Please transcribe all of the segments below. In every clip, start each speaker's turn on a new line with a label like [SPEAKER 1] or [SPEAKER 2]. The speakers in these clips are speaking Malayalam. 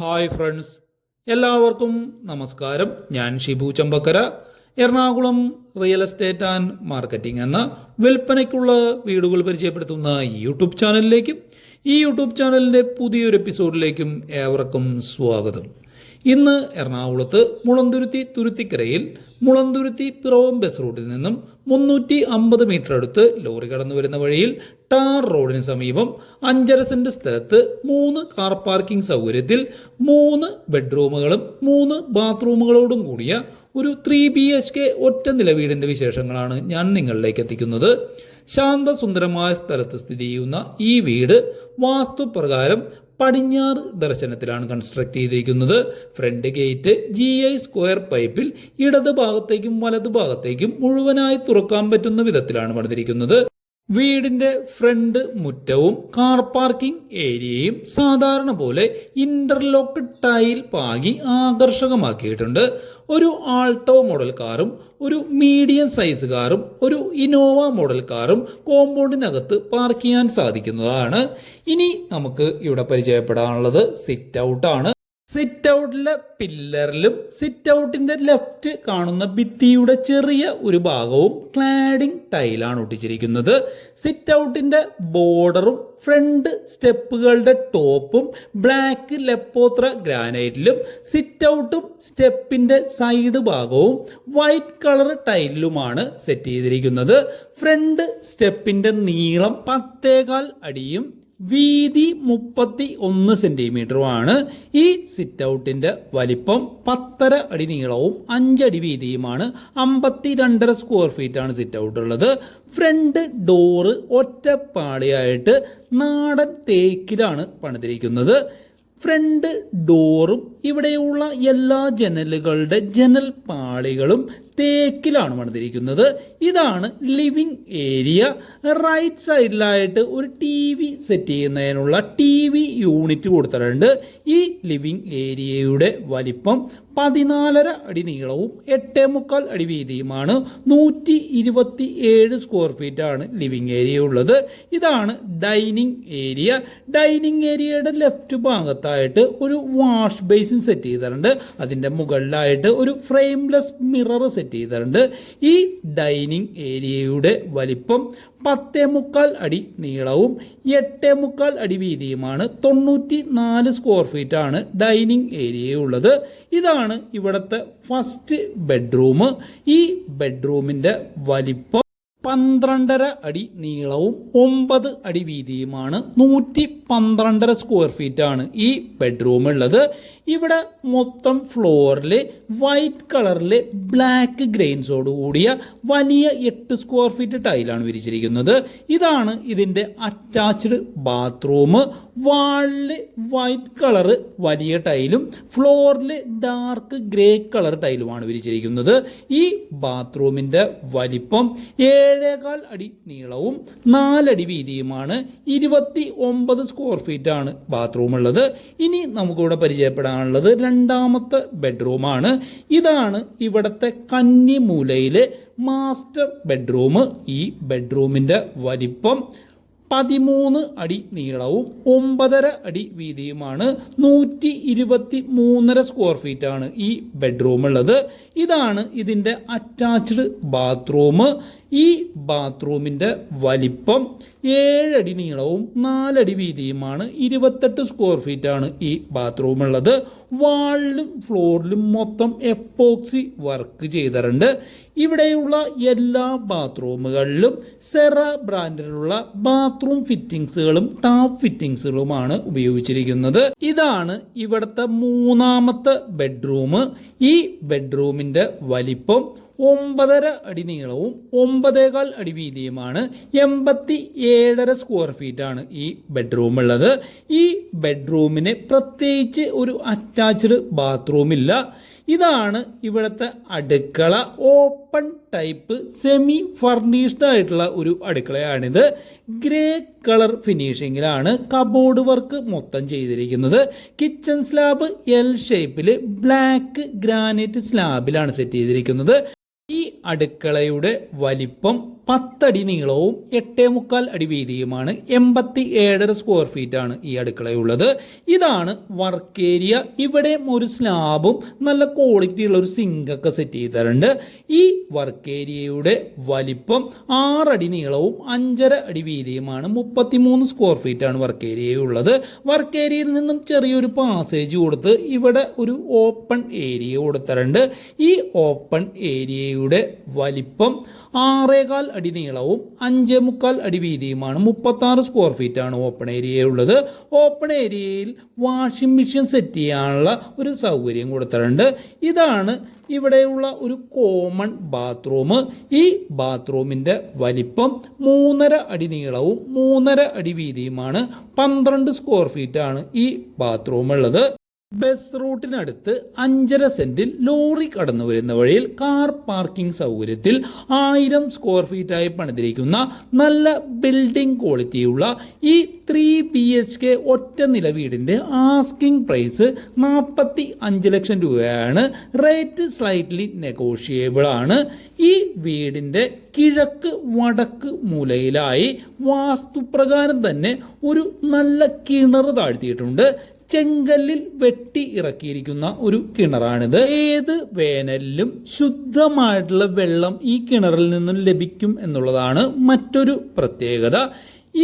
[SPEAKER 1] ഹായ് ഫ്രണ്ട്സ് എല്ലാവർക്കും നമസ്കാരം. ഞാൻ Shibu Champakkara. Ernakulam real estate and marketing എന്ന വിൽപ്പനയ്ക്കുള്ള വീടുകൾ പരിചയപ്പെടുത്തുന്ന യൂട്യൂബ് ചാനലിലേക്കും ഈ യൂട്യൂബ് ചാനലിന്റെ പുതിയൊരു എപ്പിസോഡിലേക്കും ഏവർക്കും സ്വാഗതം. ഇന്ന് എറണാകുളത്ത് മുളന്തുരുത്തി തുരുത്തിക്കരയിൽ മുളന്തുരുത്തി പിറവം ബസ് റൂട്ടിൽ നിന്നും മുന്നൂറ്റി അമ്പത് മീറ്റർ അടുത്ത് ലോറി കടന്നു വരുന്ന വഴിയിൽ ടാർ റോഡിന് സമീപം അഞ്ചര സെന്റ് സ്ഥലത്ത് മൂന്ന് കാർ പാർക്കിംഗ് സൗകര്യത്തിൽ മൂന്ന് ബെഡ്റൂമുകളും മൂന്ന് ബാത്റൂമുകളോടും കൂടിയ ഒരു ത്രീ ബി എച്ച് കെ ഒറ്റ നില വീടിന്റെ വിശേഷങ്ങളാണ് ഞാൻ നിങ്ങളിലേക്ക് എത്തിക്കുന്നത്. ശാന്തസുന്ദരമായ സ്ഥലത്ത് സ്ഥിതി ചെയ്യുന്ന ഈ വീട് വാസ്തുപ്രകാരം പടിഞ്ഞാറ് ദർശനത്തിലാണ് കൺസ്ട്രക്ട് ചെയ്തിരിക്കുന്നത്. Front gate G I square പൈപ്പിൽ ഇടത് ഭാഗത്തേക്കും മുഴുവനായി തുറക്കാൻ പറ്റുന്ന വിധത്തിലാണ് പണിതിരിക്കുന്നത്. വീടിന്റെ ഫ്രണ്ട് മുറ്റവും കാർ പാർക്കിംഗ് ഏരിയയും സാധാരണ പോലെ ഇന്റർലോക്ക് ടൈൽ പാകി ആകർഷകമാക്കിയിട്ടുണ്ട്. ഒരു ആൾട്ടോ മോഡൽ കാറും ഒരു മീഡിയം സൈസ് കാറും ഒരു ഇനോവ മോഡൽ കാറും കോമ്പൗണ്ടിനകത്ത് പാർക്ക് ചെയ്യാൻ സാധിക്കുന്നതാണ്. ഇനി നമുക്ക് ഇവിടെ പരിചയപ്പെടാനുള്ളത് സിറ്റ് ഔട്ടാണ്. സിറ്റ് ഔട്ടിലെ പില്ലറിലും സിറ്റ് ഔട്ടിന്റെ ലെഫ്റ്റ് കാണുന്ന ഭിത്തിയുടെ ചെറിയ ഒരു ഭാഗവും ക്ലാഡിംഗ് ടൈലാണ് ഒട്ടിച്ചിരിക്കുന്നത്. സിറ്റ് ഔട്ടിന്റെ ബോർഡറും ഫ്രണ്ട് സ്റ്റെപ്പുകളുടെ ടോപ്പും ബ്ലാക്ക് ലെപ്പോത്ര ഗ്രാനൈറ്റിലും സിറ്റ് ഔട്ടും സ്റ്റെപ്പിന്റെ സൈഡ് ഭാഗവും വൈറ്റ് കളർ ടൈലിലുമാണ് സെറ്റ് ചെയ്തിരിക്കുന്നത്. ഫ്രണ്ട് സ്റ്റെപ്പിന്റെ നീളം പത്തേകാൽ അടിയും വീതി മുപ്പത്തി ഒന്ന് സെന്റിമീറ്ററുമാണ്. ഈ സിറ്റ് ഔട്ടിന്റെ വലിപ്പം പത്തര അടി നീളവും അഞ്ചടി വീതിയുമാണ്. അമ്പത്തി രണ്ടര സ്ക്വയർ ഫീറ്റ് ആണ് സിറ്റ് ഔട്ട് ഉള്ളത്. ഫ്രണ്ട് ഡോറ് ഒറ്റപ്പാളിയായിട്ട് നാടൻ തേക്കിലാണ് പണിതിരിക്കുന്നത്. ഫ്രണ്ട് ഡോറും ഇവിടെയുള്ള എല്ലാ ജനലുകളുടെ ജനൽ പാളികളും തേക്കിലാണ് വന്നിരിക്കുന്നത് ഇതാണ് ലിവിംഗ് ഏരിയ. റൈറ്റ് സൈഡിലായിട്ട് ഒരു ടി വി സെറ്റ് ചെയ്യുന്നതിനുള്ള ടി വി യൂണിറ്റ് കൊടുത്തിട്ടുണ്ട്. ഈ ലിവിംഗ് ഏരിയയുടെ വലിപ്പം പതിനാലര അടി നീളവും എട്ടേ മുക്കാൽ അടി വീതിയുമാണ് നൂറ്റി ഇരുപത്തി ഏഴ് സ്ക്വയർ ഫീറ്റ് ആണ് ലിവിംഗ് ഏരിയ ഉള്ളത്. ഇതാണ് ഡൈനിങ് ഏരിയ ഡൈനിങ് ഏരിയയുടെ ലെഫ്റ്റ് ഭാഗത്തായിട്ട് ഒരു വാഷ് ബേസിൻ സെറ്റ് ചെയ്തിട്ടുണ്ട്. അതിന്റെ മുകളിലായിട്ട് ഒരു ഫ്രെയിംലെസ് മിറർ സെറ്റ് ചെയ്തിട്ടുണ്ട്. ഈ ഡൈനിങ് ഏരിയയുടെ വലിപ്പം പത്തേ മുക്കാൽ അടി നീളവും എട്ടേ മുക്കാൽ അടി വീതിയുമാണ് തൊണ്ണൂറ്റി നാല് സ്ക്വയർ ഫീറ്റ് ആണ് ഡൈനിങ് ഏരിയ ഉള്ളത്. ഇതാണ് ഇവിടുത്തെ ഫസ്റ്റ് ബെഡ്റൂം ഈ ബെഡ്റൂമിന്റെ വലിപ്പം പന്ത്രണ്ടര അടി നീളവും ഒമ്പത് അടി വീതിയുമാണ്. നൂറ്റി പന്ത്രണ്ടര സ്ക്വയർ ഫീറ്റ് ആണ് ഈ ബെഡ്റൂം ഉള്ളത്. ഇവിടെ മൊത്തം ഫ്ലോറിൽ വൈറ്റ് കളറിൽ ബ്ലാക്ക് ഗ്രെയിൻസോട് കൂടിയ വലിയ എട്ട് സ്ക്വയർ ഫീറ്റ് ടൈലാണ് വിരിച്ചിരിക്കുന്നത്. ഇതാണ് ഇതിന്റെ അറ്റാച്ച്ഡ് ബാത്റൂം വാളിൽ വൈറ്റ് കളറ് വലിയ ടൈലും ഫ്ലോറിൽ ഡാർക്ക് ഗ്രേ കളർ ടൈലുമാണ് വിരിച്ചിരിക്കുന്നത്. ഈ ബാത്റൂമിന്റെ വലിപ്പം ഏഴേകാൽ അടി നീളവും നാലടി വീതിയുമാണ്. ഇരുപത്തി ഒമ്പത് സ്ക്വയർ ഫീറ്റ് ആണ് ബാത്റൂം ഉള്ളത്. ഇനി നമുക്കിവിടെ പരിചയപ്പെടാനുള്ളത് രണ്ടാമത്തെ ബെഡ്റൂമാണ് ഇതാണ് ഇവിടുത്തെ കന്നിമൂലയിലെ മാസ്റ്റർ ബെഡ്റൂം ഈ ബെഡ്റൂമിന്റെ വലിപ്പം പതിമൂന്ന് അടി നീളവും ഒമ്പതര അടി വീതിയുമാണ്. നൂറ്റി ഇരുപത്തി മൂന്നര സ്ക്വയർ ഫീറ്റാണ് ഈ ബെഡ്റൂം ഉള്ളത്. ഇതാണ് ഇതിന്റെ അറ്റാച്ച്ഡ് ബാത്റൂം ഈ ബാത്റൂമിന്റെ വലിപ്പം ഏഴടി നീളവും നാലടി വീതിയുമാണ്. ഇരുപത്തെട്ട് സ്ക്വയർ ഫീറ്റ് ആണ് ഈ ബാത്റൂം ഉള്ളത് വാളിലും ഫ്ലോറിലും മൊത്തം എപ്പോക്സി വർക്ക് ചെയ്തിട്ടുണ്ട്. ഇവിടെയുള്ള എല്ലാ ബാത്റൂമുകളിലും സെറ ബ്രാൻഡിലുള്ള ബാത്റൂം ഫിറ്റിങ്സുകളും ടാപ്പ് ഫിറ്റിങ്സുകളുമാണ് ഉപയോഗിച്ചിരിക്കുന്നത്. ഇതാണ് ഇവിടുത്തെ മൂന്നാമത്തെ ബെഡ്റൂം. ഈ ബെഡ്റൂമിന്റെ വലിപ്പം ഒമ്പതര അടി നീളവും ഒമ്പതേകാൽ അടി വീതിയുമാണ് എൺപത്തി ഏഴര സ്ക്വയർ ഫീറ്റ് ആണ് ഈ ബെഡ്റൂം ഉള്ളത്. ഈ ബെഡ്റൂമിന് പ്രത്യേകിച്ച് ഒരു അറ്റാച്ച്ഡ് ബാത്റൂം ഇല്ല. ഇതാണ് ഇവിടുത്തെ അടുക്കള. ഓപ്പൺ ടൈപ്പ് സെമി ഫർണിഷ്ഡ് ആയിട്ടുള്ള ഒരു അടുക്കളയാണിത്. ഗ്രേ കളർ ഫിനിഷിങ്ങിലാണ് കബോർഡ് വർക്ക് മൊത്തം ചെയ്തിരിക്കുന്നത്. കിച്ചൺ സ്ലാബ് എൽ ഷേപ്പിൽ ബ്ലാക്ക് ഗ്രാനൈറ്റ് സ്ലാബിലാണ് സെറ്റ് ചെയ്തിരിക്കുന്നത്. ഈ അടുക്കളയുടെ വലിപ്പം പത്തടി നീളവും എട്ടേ മുക്കാൽ അടി വീതിയുമാണ് എൺപത്തി ഏഴര സ്ക്വയർ ഫീറ്റ് ആണ് ഈ അടുക്കളയുള്ളത്. ഇതാണ് വർക്ക് ഏരിയ ഇവിടെ ഒരു സ്ലാബും നല്ല ക്വാളിറ്റി ഉള്ള ഒരു സിങ്കൊക്കെ സെറ്റ് ചെയ്തിട്ടുണ്ട്. ഈ വർക്ക് ഏരിയയുടെ വലിപ്പം ആറടി നീളവും അഞ്ചര അടി വീതിയുമാണ്. മുപ്പത്തിമൂന്ന് സ്ക്വയർ ഫീറ്റ് ആണ് വർക്ക് ഏരിയ ഉള്ളത്. വർക്ക് ഏരിയയിൽ നിന്നും ചെറിയൊരു പാസേജ് കൊടുത്ത് ഇവിടെ ഒരു ഓപ്പൺ ഏരിയ കൊടുത്തിട്ടുണ്ട്. ഈ ഓപ്പൺ ഏരിയയുടെ വലിപ്പം ആറേകാൽ അടി നീളവും അഞ്ചേ മുക്കാൽ അടി വീതിയുമാണ് മുപ്പത്താറ് സ്ക്വയർ ഫീറ്റ് ആണ് ഓപ്പൺ ഏരിയ ഉള്ളത്. ഓപ്പൺ ഏരിയയിൽ വാഷിംഗ് മെഷീൻ സെറ്റ് ചെയ്യാനുള്ള ഒരു സൗകര്യം കൊടുത്തിട്ടുണ്ട്. ഇതാണ് ഇവിടെയുള്ള ഒരു കോമൺ ബാത്റൂം ഈ ബാത്റൂമിന്റെ വലിപ്പം മൂന്നര അടി നീളവും മൂന്നര അടി വീതിയുമാണ്. പന്ത്രണ്ട് സ്ക്വയർ ഫീറ്റ് ആണ് ഈ ബാത്റൂം ഉള്ളത്. ബസ് റൂട്ടിനടുത്ത് അഞ്ചര സെന്റിൽ ലോറി കടന്നു വരുന്ന വഴിയിൽ കാർ പാർക്കിംഗ് സൗകര്യത്തിൽ ആയിരം സ്ക്വയർ ഫീറ്റായി പണിതിരിക്കുന്ന നല്ല ബിൽഡിംഗ് ക്വാളിറ്റിയുള്ള ഈ ത്രീ ബി എച്ച് കെ ഒറ്റ നില വീടിന്റെ ആസ്കിംഗ് പ്രൈസ് നാൽപ്പത്തി അഞ്ച് ലക്ഷം രൂപയാണ്. റേറ്റ് സ്ലൈറ്റ്ലി നെഗോഷിയബിൾ ആണ്. ഈ വീടിന്റെ കിഴക്ക് വടക്ക് മൂലയിലായി വാസ്തുപ്രകാരം തന്നെ ഒരു നല്ല കിണർ താഴ്ത്തിയിട്ടുണ്ട്. ചെങ്കല്ലിൽ വെട്ടി ഇറക്കിയിരിക്കുന്ന ഒരു കിണറാണിത്. ഏത് വേനലിലും ശുദ്ധമായിട്ടുള്ള വെള്ളം ഈ കിണറിൽ നിന്നും ലഭിക്കും എന്നുള്ളതാണ് മറ്റൊരു പ്രത്യേകത.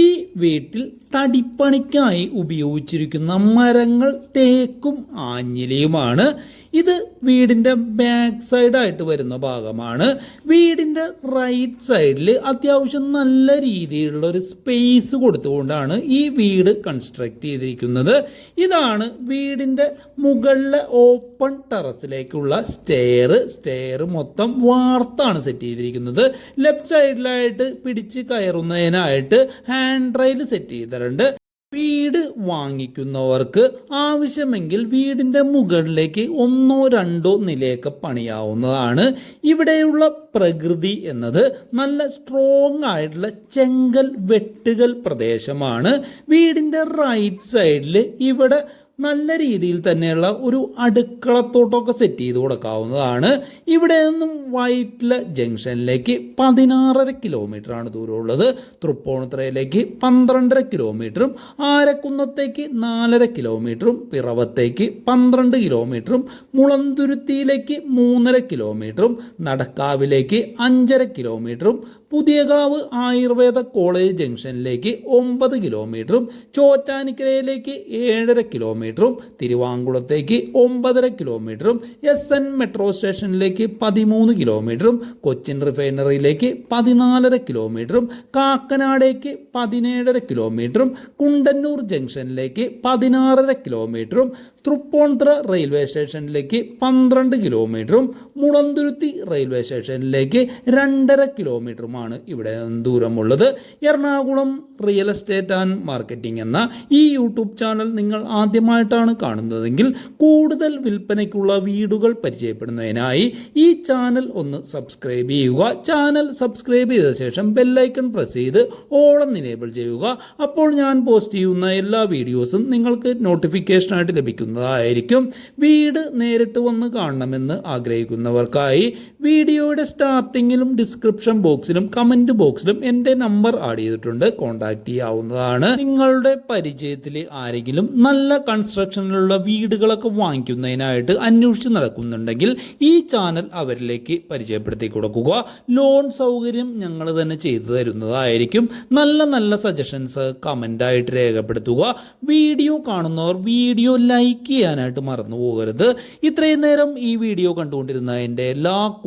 [SPEAKER 1] ഈ വീട്ടിൽ തടിപ്പണിക്കായി ഉപയോഗിച്ചിരിക്കുന്ന മരങ്ങൾ തേക്കും ആഞ്ഞിലിയുമാണ്. ഇത് വീടിന്റെ ബാക്ക് സൈഡായിട്ട് വരുന്ന ഭാഗമാണ്. വീടിന്റെ റൈറ്റ് സൈഡിൽ അത്യാവശ്യം നല്ല രീതിയിലുള്ള ഒരു സ്പേസ് കൊടുത്തുകൊണ്ടാണ് ഈ വീട് കൺസ്ട്രക്ട് ചെയ്തിരിക്കുന്നത്. ഇതാണ് വീടിന്റെ മുകളിലെ ഓപ്പൺ ടെറസിലേക്കുള്ള സ്റ്റെയർ സ്റ്റെയർ മൊത്തം വാർത്താണ് സെറ്റ് ചെയ്തിരിക്കുന്നത്. ലെഫ്റ്റ് സൈഡിലായിട്ട് പിടിച്ച് കയറുന്നതിനായിട്ട് ഹാൻഡ് റെയിൽ സെറ്റ് ചെയ്തിട്ടുണ്ട്. വീട് വാങ്ങിക്കുന്നവർക്ക് ആവശ്യമെങ്കിൽ വീടിന്റെ മുകളിലേക്ക് ഒന്നോ രണ്ടോ നിലയൊക്കെ പണിയാവുന്നതാണ്. ഇവിടെയുള്ള പ്രകൃതി എന്നത് നല്ല സ്ട്രോങ് ആയിട്ടുള്ള ചെങ്കൽ വെട്ടുകൽ പ്രദേശമാണ്. വീടിന്റെ റൈറ്റ് സൈഡിൽ ഇവിടെ നല്ല രീതിയിൽ തന്നെയുള്ള ഒരു അടുക്കളത്തോട്ടമൊക്കെ സെറ്റ് ചെയ്ത് കൊടുക്കാവുന്നതാണ്. ഇവിടെ നിന്നും വൈറ്റില ജംഗ്ഷനിലേക്ക് പതിനാറര കിലോമീറ്റർ ആണ് ദൂരമുള്ളത്. തൃപ്പൂണിത്തുറയിലേക്ക് പന്ത്രണ്ടര കിലോമീറ്ററും ആരക്കുന്നത്തേക്ക് നാലര കിലോമീറ്ററും പിറവത്തേക്ക് പന്ത്രണ്ട് കിലോമീറ്ററും മുളന്തുരുത്തിയിലേക്ക് മൂന്നര കിലോമീറ്ററും നടക്കാവിലേക്ക് അഞ്ചര കിലോമീറ്ററും പുതിയകാവ് ആയുർവേദ കോളേജ് ജംഗ്ഷനിലേക്ക് ഒമ്പത് കിലോമീറ്ററും ചോറ്റാനിക്കരയിലേക്ക് ഏഴര കിലോമീറ്ററും തിരുവാങ്കുളത്തേക്ക് ഒമ്പതര കിലോമീറ്ററും എസ് എൻ മെട്രോ സ്റ്റേഷനിലേക്ക് പതിമൂന്ന് കിലോമീറ്ററും കൊച്ചിൻ റിഫൈനറിയിലേക്ക് പതിനാലര കിലോമീറ്ററും കാക്കനാടേക്ക് പതിനേഴര കിലോമീറ്ററും കുണ്ടന്നൂർ ജംഗ്ഷനിലേക്ക് പതിനാറര കിലോമീറ്ററും തൃപ്പൂണിത്തുറ റെയിൽവേ സ്റ്റേഷനിലേക്ക് പന്ത്രണ്ട് കിലോമീറ്ററും മുളന്തുരുത്തി റെയിൽവേ സ്റ്റേഷനിലേക്ക് രണ്ടര കിലോമീറ്ററുമാണ് ഇവിടെ ദൂരമുള്ളത്. Ernakulam real estate and marketing എന്ന ഈ യൂട്യൂബ് ചാനൽ നിങ്ങൾ ആദ്യമായിട്ടാണ് കാണുന്നതെങ്കിൽ കൂടുതൽ വിൽപ്പനയ്ക്കുള്ള വീടുകൾ പരിചയപ്പെടുന്നതിനായി ഈ ചാനൽ ഒന്ന് സബ്സ്ക്രൈബ് ചെയ്യുക. ചാനൽ സബ്സ്ക്രൈബ് ചെയ്ത ശേഷം ബെല്ലൈക്കൺ പ്രസ് ചെയ്ത് ഓളം ഇനേബിൾ ചെയ്യുക. അപ്പോൾ ഞാൻ പോസ്റ്റ് ചെയ്യുന്ന എല്ലാ വീഡിയോസും നിങ്ങൾക്ക് നോട്ടിഫിക്കേഷനായിട്ട് ലഭിക്കുന്നതായിരിക്കും. വീട് നേരിട്ട് വന്ന് കാണണമെന്ന് ആഗ്രഹിക്കുന്നവർക്കായി വീഡിയോയുടെ സ്റ്റാർട്ടിങ്ങിലും ഡിസ്ക്രിപ്ഷൻ ബോക്സിലും കമന്റ് ബോക്സിലും എന്റെ നമ്പർ ആഡ് ചെയ്തിട്ടുണ്ട്. കോൺടാക്ട് ചെയ്യാവുന്നതാണ്. നിങ്ങളുടെ പരിചയത്തിൽ ആരെങ്കിലും നല്ല കൺസ്ട്രക്ഷനിലുള്ള വീടുകളൊക്കെ വാങ്ങിക്കുന്നതിനായിട്ട് അന്വേഷിച്ച് നടക്കുന്നുണ്ടെങ്കിൽ ഈ ചാനൽ അവരിലേക്ക് പരിചയപ്പെടുത്തി കൊടുക്കുക. ലോൺ സൗകര്യം ഞങ്ങൾ തന്നെ ചെയ്തു തരുന്നതായിരിക്കും. നല്ല നല്ല സജഷൻസ് കമന്റായിട്ട് രേഖപ്പെടുത്തുക. വീഡിയോ കാണുന്നവർ വീഡിയോ ലൈക്ക് ചെയ്യാനായിട്ട് മറന്നു പോകരുത്. ഇത്രയും നേരം ഈ വീഡിയോ കണ്ടുകൊണ്ടിരുന്ന എന്റെ എല്ലാ